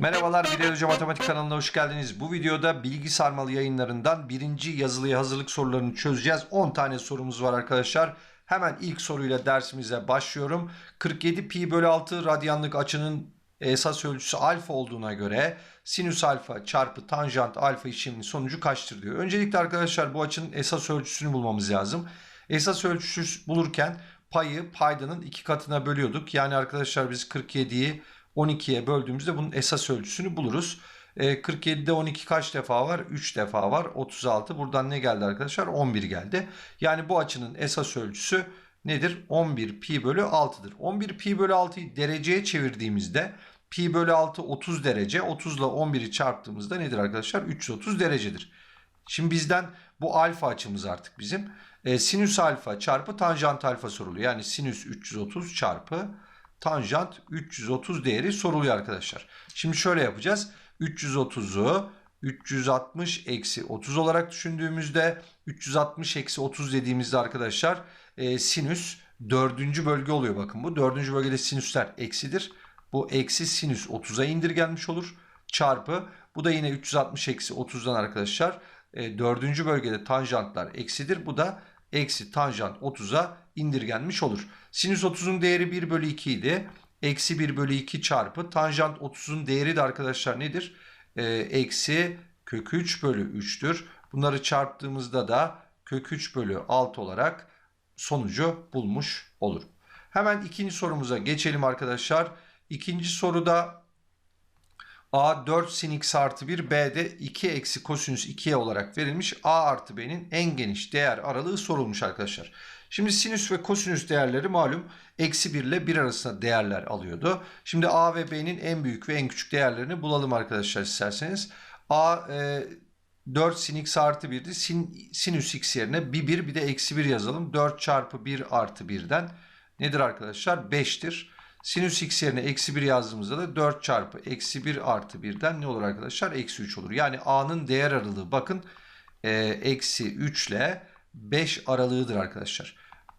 Merhabalar Bilal Matematik kanalına hoş geldiniz. Bu videoda bilgi sarmalı yayınlarından birinci yazılıya hazırlık sorularını çözeceğiz. 10 tane sorumuz var arkadaşlar. Hemen ilk soruyla dersimize başlıyorum. 47 pi bölü 6 radyanlık açının esas ölçüsü alfa olduğuna göre sinüs alfa çarpı tanjant alfa işleminin sonucu kaçtır diyor. Öncelikle arkadaşlar bu açının esas ölçüsünü bulmamız lazım. Esas ölçüsü bulurken payı paydanın iki katına bölüyorduk. Yani arkadaşlar biz 47'yi 12'ye böldüğümüzde bunun esas ölçüsünü buluruz. E, 47'de 12 kaç defa var? 3 defa var. 36. Buradan ne geldi arkadaşlar? 11 geldi. Yani bu açının esas ölçüsü nedir? 11 pi bölü 6'dır. 11 pi bölü 6'yı dereceye çevirdiğimizde pi bölü 6 30 derece. 30 ile 11'i çarptığımızda nedir arkadaşlar? 330 derecedir. Şimdi bizden bu alfa açımız artık bizim. E, sinüs alfa çarpı tanjant alfa soruluyor. Yani sinüs 330 çarpı tanjant 330 değeri soruluyor arkadaşlar. Şimdi şöyle yapacağız. 330'u 360 eksi 30 olarak düşündüğümüzde 360 eksi 30 dediğimizde arkadaşlar e, sinüs dördüncü bölge oluyor. Bakın bu dördüncü bölgede sinüsler eksidir. Bu eksi sinüs 30'a indirgenmiş olur. Çarpı bu da yine 360 eksi 30'dan arkadaşlar e, bölgede tanjantlar eksidir. Bu da eksi tanjant 30'a indirgenmiş olur. Sinüs 30'un değeri 1 bölü 2 idi. Eksi 1 bölü 2 çarpı tanjant 30'un değeri de arkadaşlar nedir? Ee, eksi kök 3 bölü 3'tür. Bunları çarptığımızda da kök 3 bölü 6 olarak sonucu bulmuş olur. Hemen ikinci sorumuza geçelim arkadaşlar. İkinci soruda A 4 sin x artı 1 B'de 2 eksi kosinüs 2'ye olarak verilmiş. A artı B'nin en geniş değer aralığı sorulmuş arkadaşlar. Şimdi sinüs ve kosinüs değerleri malum eksi 1 ile 1 arasında değerler alıyordu. Şimdi A ve B'nin en büyük ve en küçük değerlerini bulalım arkadaşlar isterseniz. A e, 4 sin x artı 1'di. Sin, sinüs x yerine bir 1 bir de eksi 1 yazalım. 4 çarpı 1 artı 1'den nedir arkadaşlar? 5'tir. Sinüs x yerine eksi 1 yazdığımızda da 4 çarpı eksi 1 artı 1'den ne olur arkadaşlar? Eksi 3 olur. Yani a'nın değer aralığı bakın e, eksi 3 ile 5 aralığıdır arkadaşlar.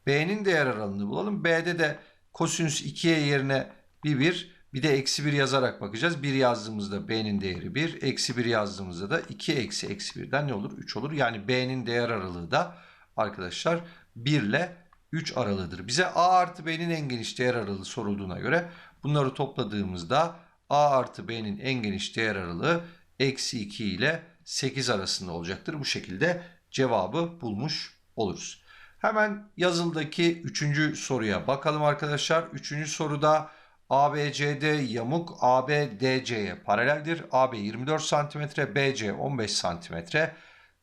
B'nin değer aralığını bulalım. B'de de kosinüs 2'ye yerine bir 1 bir de eksi 1 yazarak bakacağız. 1 yazdığımızda B'nin değeri 1. Eksi 1 yazdığımızda da 2 eksi eksi 1'den ne olur? 3 olur. Yani B'nin değer aralığı da arkadaşlar 1 ile 3 aralığıdır. Bize A artı B'nin en geniş değer aralığı sorulduğuna göre bunları topladığımızda A artı B'nin en geniş değer aralığı eksi 2 ile 8 arasında olacaktır. Bu şekilde cevabı bulmuş oluruz. Hemen yazıldaki 3. soruya bakalım arkadaşlar. 3. soruda ABCD yamuk ABDC'ye paraleldir. AB 24 cm, BC 15 cm,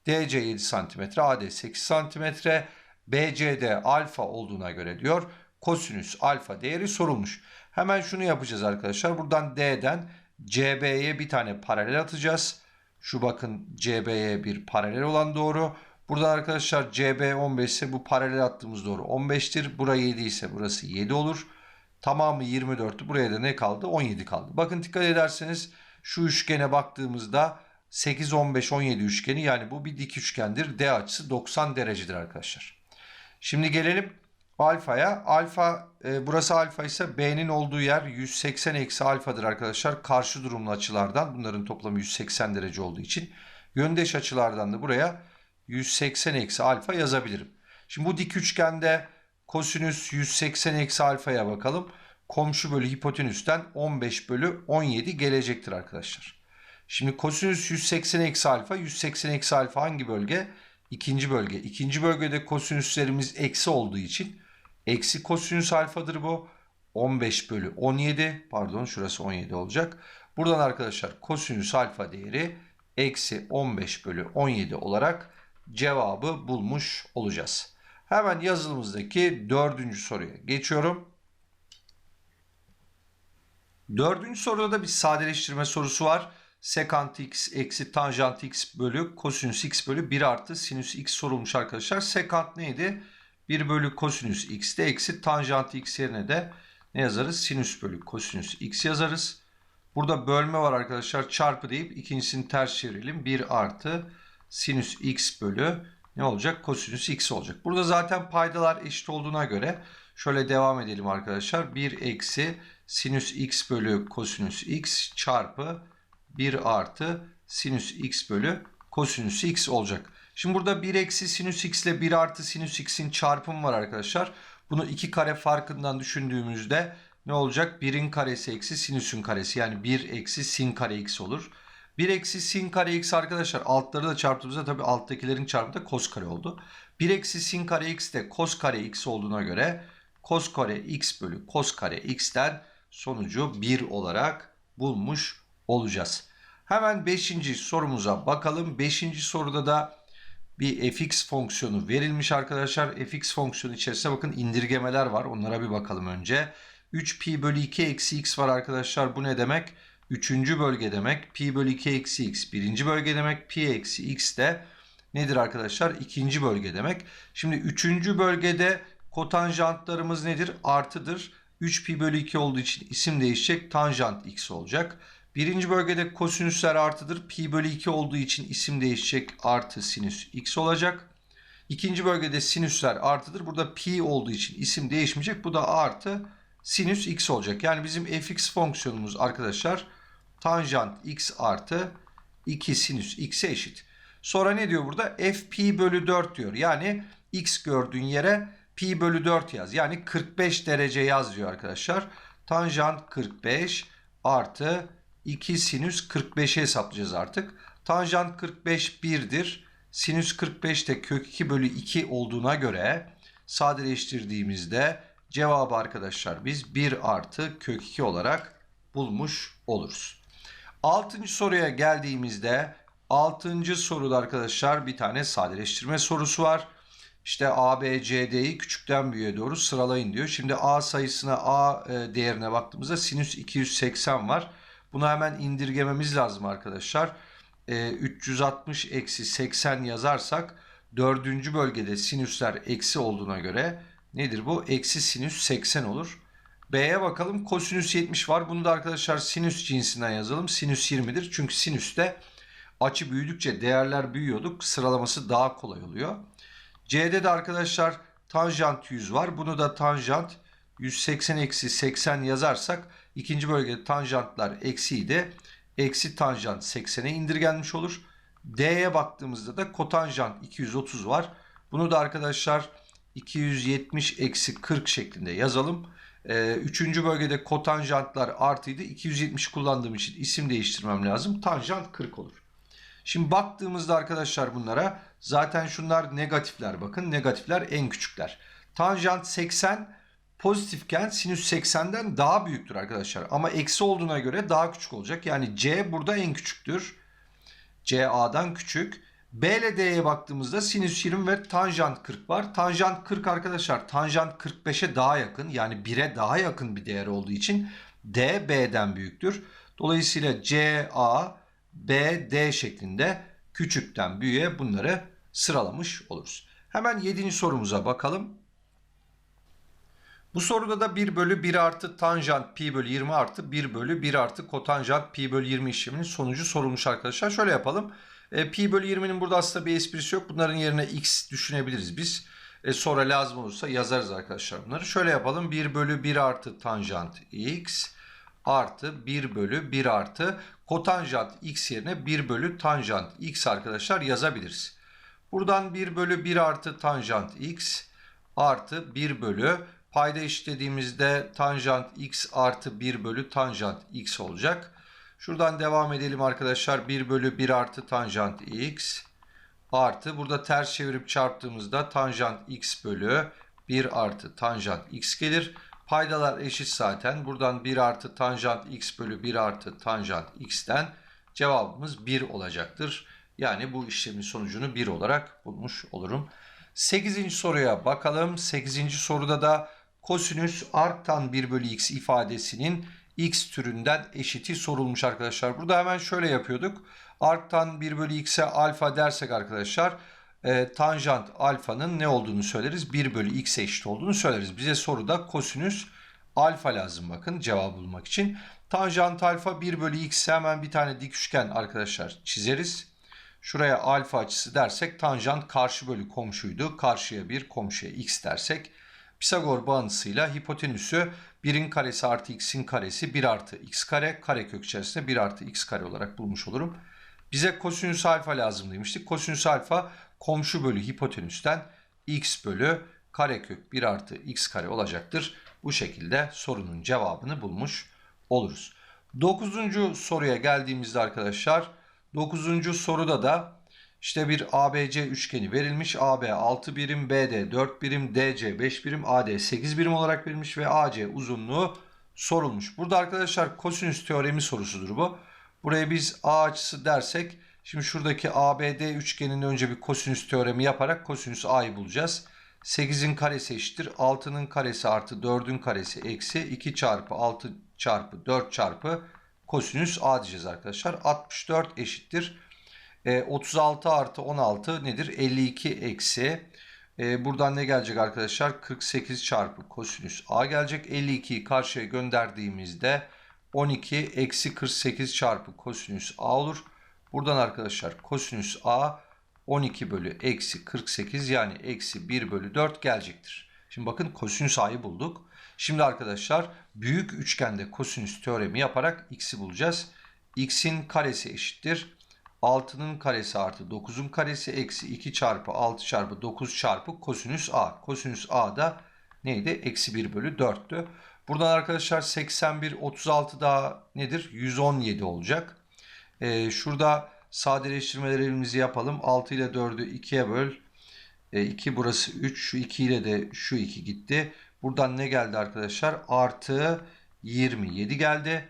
DC 7 cm, AD 8 cm, BCD alfa olduğuna göre diyor kosinüs alfa değeri sorulmuş. Hemen şunu yapacağız arkadaşlar. Buradan D'den CB'ye bir tane paralel atacağız. Şu bakın CB'ye bir paralel olan doğru. Burada arkadaşlar CB 15 ise bu paralel attığımız doğru 15'tir. Burası 7 ise burası 7 olur. Tamamı 24'tü. Buraya da ne kaldı? 17 kaldı. Bakın dikkat ederseniz şu üçgene baktığımızda 8, 15, 17 üçgeni yani bu bir dik üçgendir. D açısı 90 derecedir arkadaşlar. Şimdi gelelim alfaya. Alfa e, burası alfa ise B'nin olduğu yer 180 eksi alfadır arkadaşlar. Karşı durumlu açılardan bunların toplamı 180 derece olduğu için yöndeş açılardan da buraya 180 eksi alfa yazabilirim. Şimdi bu dik üçgende kosinüs 180 eksi alfaya bakalım. Komşu bölü hipotenüsten 15 bölü 17 gelecektir arkadaşlar. Şimdi kosinüs 180 eksi alfa 180 eksi alfa hangi bölge? İkinci bölge. İkinci bölgede kosinüslerimiz eksi olduğu için eksi kosinüs alfadır bu. 15 bölü 17 pardon şurası 17 olacak. Buradan arkadaşlar kosinüs alfa değeri eksi 15 bölü 17 olarak cevabı bulmuş olacağız. Hemen yazılımızdaki dördüncü soruya geçiyorum. Dördüncü soruda da bir sadeleştirme sorusu var. Sekant x eksi tanjant x bölü kosinüs x bölü 1 artı sinüs x sorulmuş arkadaşlar. Sekant neydi? 1 bölü kosinüs x'te eksi tanjant x yerine de ne yazarız? Sinüs bölü kosinüs x yazarız. Burada bölme var arkadaşlar. Çarpı deyip ikincisini ters çevirelim. 1 artı sinüs x bölü ne olacak? Kosinüs x olacak. Burada zaten paydalar eşit olduğuna göre şöyle devam edelim arkadaşlar. 1 eksi sinüs x bölü kosinüs x çarpı 1 artı sinüs x bölü kosinüs x olacak. Şimdi burada 1 eksi sinüs x ile 1 artı sinüs x'in çarpımı var arkadaşlar. Bunu iki kare farkından düşündüğümüzde ne olacak? 1'in karesi eksi sinüsün karesi yani 1 eksi sin kare x olur. 1 eksi sin kare x arkadaşlar altları da çarptığımızda tabi alttakilerin çarpımı da kos kare oldu. 1 eksi sin kare x de kos kare x olduğuna göre kos kare x bölü kos kare x'ten sonucu 1 olarak bulmuş olacağız. Hemen 5. sorumuza bakalım. 5. soruda da bir fx fonksiyonu verilmiş arkadaşlar. fx fonksiyonu içerisinde bakın indirgemeler var. Onlara bir bakalım önce. 3 pi bölü 2 eksi x var arkadaşlar. Bu ne demek? Üçüncü bölge demek. Pi bölü 2 eksi x. Birinci bölge demek. Pi eksi x de nedir arkadaşlar? İkinci bölge demek. Şimdi üçüncü bölgede kotanjantlarımız nedir? Artıdır. 3 pi bölü 2 olduğu için isim değişecek. Tanjant x olacak. Birinci bölgede kosinüsler artıdır. Pi bölü 2 olduğu için isim değişecek. Artı sinüs x olacak. İkinci bölgede sinüsler artıdır. Burada pi olduğu için isim değişmeyecek. Bu da artı sinüs x olacak. Yani bizim fx fonksiyonumuz arkadaşlar tanjant x artı 2 sinüs x'e eşit. Sonra ne diyor burada? f pi bölü 4 diyor. Yani x gördüğün yere pi bölü 4 yaz. Yani 45 derece yaz diyor arkadaşlar. Tanjant 45 artı 2 sinüs 45'i hesaplayacağız artık. Tanjant 45 1'dir. Sinüs 45 de kök 2 bölü 2 olduğuna göre sadeleştirdiğimizde cevabı arkadaşlar biz 1 artı kök 2 olarak bulmuş oluruz. Altıncı soruya geldiğimizde altıncı soruda arkadaşlar bir tane sadeleştirme sorusu var. İşte A, B, C, D'yi küçükten büyüğe doğru sıralayın diyor. Şimdi A sayısına A e, değerine baktığımızda sinüs 280 var. Bunu hemen indirgememiz lazım arkadaşlar. 360 e, eksi 80 yazarsak dördüncü bölgede sinüsler eksi olduğuna göre nedir bu? Eksi sinüs 80 olur. B'ye bakalım. Kosinüs 70 var. Bunu da arkadaşlar sinüs cinsinden yazalım. Sinüs 20'dir. Çünkü sinüste açı büyüdükçe değerler büyüyorduk. Sıralaması daha kolay oluyor. C'de de arkadaşlar tanjant 100 var. Bunu da tanjant 180 eksi 80 yazarsak ikinci bölgede tanjantlar eksiydi. Eksi tanjant 80'e indirgenmiş olur. D'ye baktığımızda da kotanjant 230 var. Bunu da arkadaşlar 270 eksi 40 şeklinde yazalım. Ee, üçüncü bölgede kotanjantlar artıydı. 270 kullandığım için isim değiştirmem lazım. Tanjant 40 olur. Şimdi baktığımızda arkadaşlar bunlara zaten şunlar negatifler bakın. Negatifler en küçükler. Tanjant 80 pozitifken sinüs 80'den daha büyüktür arkadaşlar. Ama eksi olduğuna göre daha küçük olacak. Yani C burada en küçüktür. C A'dan küçük. B ile D'ye baktığımızda sinüs 20 ve tanjant 40 var. Tanjant 40 arkadaşlar tanjant 45'e daha yakın yani 1'e daha yakın bir değer olduğu için D B'den büyüktür. Dolayısıyla C A B D şeklinde küçükten büyüğe bunları sıralamış oluruz. Hemen 7. sorumuza bakalım. Bu soruda da 1 bölü 1 artı tanjant pi bölü 20 artı 1 bölü 1 artı kotanjant pi bölü 20 işleminin sonucu sorulmuş arkadaşlar. Şöyle yapalım. E, pi bölü 20'nin burada aslında bir esprisi yok. Bunların yerine x düşünebiliriz biz. E, sonra lazım olursa yazarız arkadaşlar bunları. Şöyle yapalım. 1 bölü 1 artı tanjant x artı 1 bölü 1 artı kotanjant x yerine 1 bölü tanjant x arkadaşlar yazabiliriz. Buradan 1 bölü 1 artı tanjant x artı 1 bölü payda eşitlediğimizde tanjant x artı 1 bölü tanjant x olacak. Şuradan devam edelim arkadaşlar. 1 bölü 1 artı tanjant x artı burada ters çevirip çarptığımızda tanjant x bölü 1 artı tanjant x gelir. Paydalar eşit zaten. Buradan 1 artı tanjant x bölü 1 artı tanjant x'ten cevabımız 1 olacaktır. Yani bu işlemin sonucunu 1 olarak bulmuş olurum. 8. soruya bakalım. 8. soruda da kosinüs arktan 1 bölü x ifadesinin x türünden eşiti sorulmuş arkadaşlar. Burada hemen şöyle yapıyorduk. Arktan 1 bölü x'e alfa dersek arkadaşlar e, tanjant alfanın ne olduğunu söyleriz. 1 bölü x'e eşit olduğunu söyleriz. Bize soruda kosinüs alfa lazım bakın cevabı bulmak için. Tanjant alfa 1 bölü x'e hemen bir tane dik üçgen arkadaşlar çizeriz. Şuraya alfa açısı dersek tanjant karşı bölü komşuydu. Karşıya 1 komşuya x dersek Pisagor bağıntısıyla hipotenüsü 1'in karesi artı x'in karesi 1 artı x kare karekök içerisinde 1 artı x kare olarak bulmuş olurum. Bize kosinüs alfa lazım demiştik. Kosinüs alfa komşu bölü hipotenüsten x bölü karekök 1 artı x kare olacaktır. Bu şekilde sorunun cevabını bulmuş oluruz. Dokuzuncu soruya geldiğimizde arkadaşlar, dokuzuncu soruda da işte bir ABC üçgeni verilmiş. AB 6 birim, BD 4 birim, DC 5 birim, AD 8 birim olarak verilmiş ve AC uzunluğu sorulmuş. Burada arkadaşlar kosinüs teoremi sorusudur bu. Buraya biz A açısı dersek, şimdi şuradaki ABD üçgeninin önce bir kosinüs teoremi yaparak kosinüs A'yı bulacağız. 8'in karesi eşittir. 6'nın karesi artı 4'ün karesi eksi 2 çarpı 6 çarpı 4 çarpı kosinüs A diyeceğiz arkadaşlar. 64 eşittir. E, 36 artı 16 nedir? 52 eksi. E, buradan ne gelecek arkadaşlar? 48 çarpı kosinüs A gelecek. 52'yi karşıya gönderdiğimizde 12 eksi 48 çarpı kosinüs A olur. Buradan arkadaşlar kosinüs A 12 bölü eksi 48 yani eksi 1 bölü 4 gelecektir. Şimdi bakın kosinüs a'yı bulduk. Şimdi arkadaşlar büyük üçgende kosinüs teoremi yaparak x'i bulacağız. x'in karesi eşittir. 6'nın karesi artı 9'un karesi eksi 2 çarpı 6 çarpı 9 çarpı kosinüs a. Kosinüs a da neydi? Eksi 1 bölü 4'tü. Buradan arkadaşlar 81, 36 daha nedir? 117 olacak. Ee, şurada sadeleştirmelerimizi yapalım. 6 ile 4'ü 2'ye böl. E, 2 burası 3. Şu 2 ile de şu 2 gitti. Buradan ne geldi arkadaşlar? Artı 27 geldi.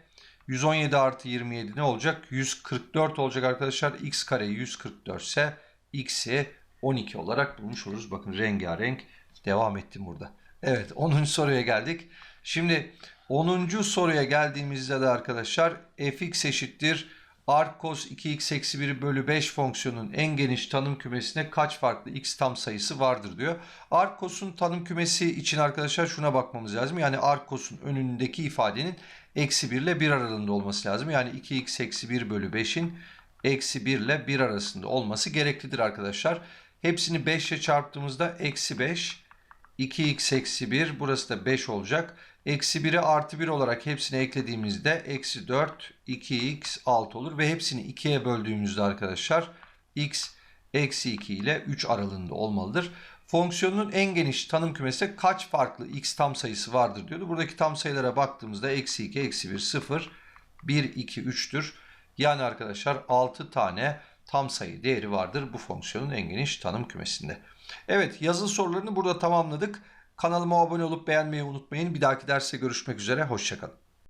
117 artı 27 ne olacak? 144 olacak arkadaşlar. x kare 144 ise x'i 12 olarak bulmuş oluruz. Bakın rengarenk devam ettim burada. Evet 10. soruya geldik. Şimdi 10. soruya geldiğimizde de arkadaşlar fx eşittir arc cos 2x eksi 1 bölü 5 fonksiyonun en geniş tanım kümesine kaç farklı x tam sayısı vardır diyor. Arc tanım kümesi için arkadaşlar şuna bakmamız lazım. Yani arc önündeki ifadenin eksi 1 ile 1 aralığında olması lazım. Yani 2x eksi 1 bölü 5'in eksi 1 ile 1 arasında olması gereklidir arkadaşlar. Hepsini 5 ile çarptığımızda eksi 5, 2x eksi 1 burası da 5 olacak. Eksi 1'i artı 1 olarak hepsini eklediğimizde eksi 4, 2x 6 olur. Ve hepsini 2'ye böldüğümüzde arkadaşlar x eksi 2 ile 3 aralığında olmalıdır. Fonksiyonun en geniş tanım kümesi kaç farklı x tam sayısı vardır diyordu. Buradaki tam sayılara baktığımızda eksi 2, eksi 1, 0, 1, 2, 3'tür. Yani arkadaşlar 6 tane tam sayı değeri vardır bu fonksiyonun en geniş tanım kümesinde. Evet yazılı sorularını burada tamamladık. Kanalıma abone olup beğenmeyi unutmayın. Bir dahaki derste görüşmek üzere. Hoşçakalın.